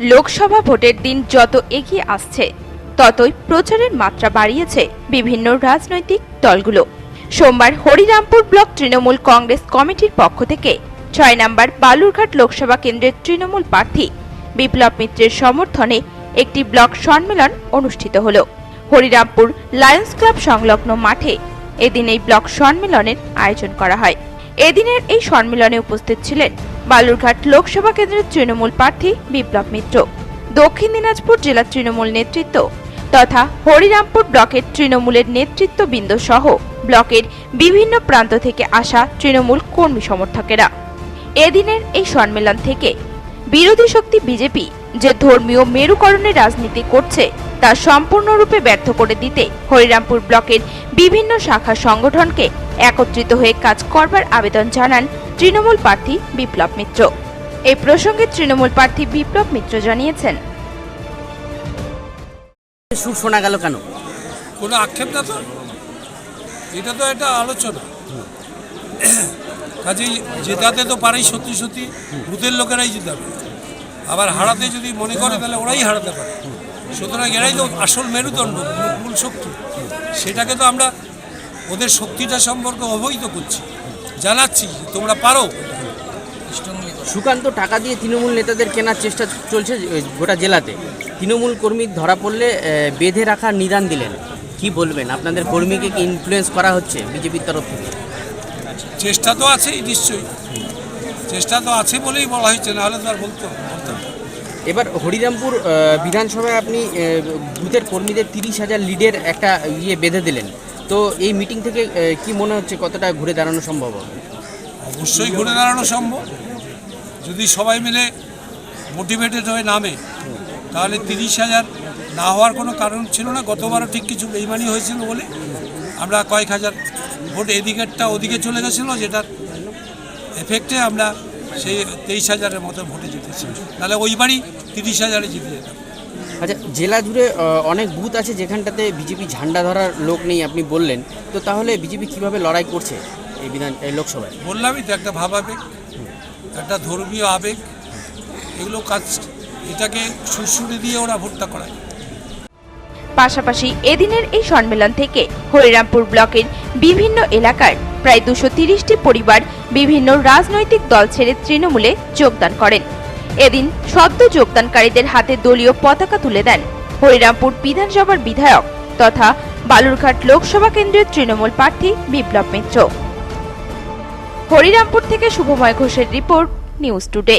লোকসভা ভোটের দিন যত এগিয়ে আসছে, ততই প্রচারের মাত্রা বাড়িয়েছে বিভিন্ন রাজনৈতিক দলগুলো। সোমবার হরিরামপুর ব্লক তৃণমূল কংগ্রেস কমিটির পক্ষ থেকে ছয় নম্বর বালুরঘাট লোকসভা কেন্দ্রের তৃণমূল প্রার্থী বিপ্লব মিত্রের সমর্থনে একটি ব্লক সম্মেলন অনুষ্ঠিত হল। হরিরামপুর লায়ন্স ক্লাব সংলগ্ন মাঠে এদিন এই ব্লক সম্মেলনের আয়োজন করা হয়। এদিনের এই সম্মেলনে উপস্থিত ছিলেন বালুরঘাট লোকসভা কেন্দ্রের তৃণমূল প্রার্থী বিপ্লব মিত্র, দক্ষিণ দিনাজপুর জেলা তৃণমূল নেতৃত্ব তথা হরিরামপুর ব্লকের তৃণমূলের নেতৃত্ববৃন্দ সহ ব্লকের বিভিন্ন প্রান্ত থেকে আসা তৃণমূল কর্মী সমর্থকেরা। এদিনের এই সম্মেলন থেকে বিরোধী শক্তি বিজেপি যে ধর্মীয় মেরুকরণের রাজনীতি করছে তা সম্পূর্ণরূপে ব্যর্থ করে দিতে হরিরামপুর ব্লকের বিভিন্ন শাখা সংগঠনকে একত্রিত হয়ে কাজ করবার আবেদন জানান তৃণমূল প্রার্থী বিপ্লব মিত্র। এই প্রসঙ্গে তৃণমূল প্রার্থী বিপ্লব মিত্র জানিয়েছেন। সুর শোনা গেল কেন? কোনো আক্ষেপ না তো এটা তো একটা আলোচনা। কাজেই জেতাতে তো পারেই সত্যি সত্যি বুথের লোকেরাই জেতাবে। আবার হারাতে যদি মনে করে তাহলে ওরাই হারাতে পারে। সুতরাং এরাই তো আসল মেরুদণ্ড মূল শক্তি। সেটাকে তো আমরা ওদের শক্তিটা সম্পর্কে অবহিত করছি জানাচ্ছি তোমরা পারো। সুকান্ত টাকা দিয়ে তৃণমূল নেতাদের কেনার চেষ্টা চলছে গোটা জেলাতে। তৃণমূল কর্মী ধরা পড়লে বেঁধে রাখার নিদান দিলেন। কি বলবেন? আপনাদের কর্মীকে কি ইনফ্লুয়েন্স করা হচ্ছে বিজেপির তরফ থেকে? চেষ্টা তো আছেই নিশ্চয়ই। চেষ্টা তো আছে বলেই বলা হয়েছে নাহলে তো আর বলতো বলতাম। এবার হরিরামপুর বিধানসভায় আপনি বুথের কর্মীদের তিরিশ হাজার লিডের একটা ইয়ে বেঁধে দিলেন। তো এই মিটিং থেকে কি মনে হচ্ছে কতটা ঘুরে দাঁড়ানো সম্ভব অবশ্যই ঘুরে দাঁড়ানো সম্ভব। যদি সবাই মিলে মোটিভেটেড হয়ে নামে, তাহলে তিরিশ হাজার না হওয়ার কোনো কারণ ছিল না। গতবারও ঠিক কিছু বেইমানি হয়েছিল বলে আমরা কয়েক হাজার ভোট এদিকেরটা ওদিকে চলে গেছিল, যেটার এফেক্টে আমরা সেই তেইশ হাজারের মতো ভোটে জিতেছি। তাহলে ওইবারই তিরিশ হাজারে জিতে যেতাম আচ্ছা জেলা জুড়ে অনেক বুথ আছে যেখানটাতে বিজেপি ঝান্ডা ধরার লোক নেই আপনি বললেন। তো তাহলে বিজেপি কীভাবে লড়াই করছে এই বিধান এই লোকসভায়? বললামই তো একটা ভাব আবেগ একটা ধর্মীয় আবেগ এগুলো কাজ এটাকে সুরসুরে দিয়ে ওরা ভোটটা করায়। পাশাপাশি এদিনের এই সম্মেলন থেকে হরিরামপুর ব্লকের বিভিন্ন এলাকার প্রায় দুশো তিরিশটি পরিবার বিভিন্ন রাজনৈতিক দল ছেড়ে তৃণমূলে যোগদান করেন। এদিন সদ্য যোগদানকারীদের হাতে দলীয় পতাকা তুলে দেন হরিরামপুর বিধানসভার বিধায়ক তথা বালুরঘাট লোকসভা কেন্দ্রের তৃণমূল প্রার্থী বিপ্লব মিত্র। হরিরামপুর থেকে শুভময় ঘোষের রিপোর্ট নিউজ টুডে।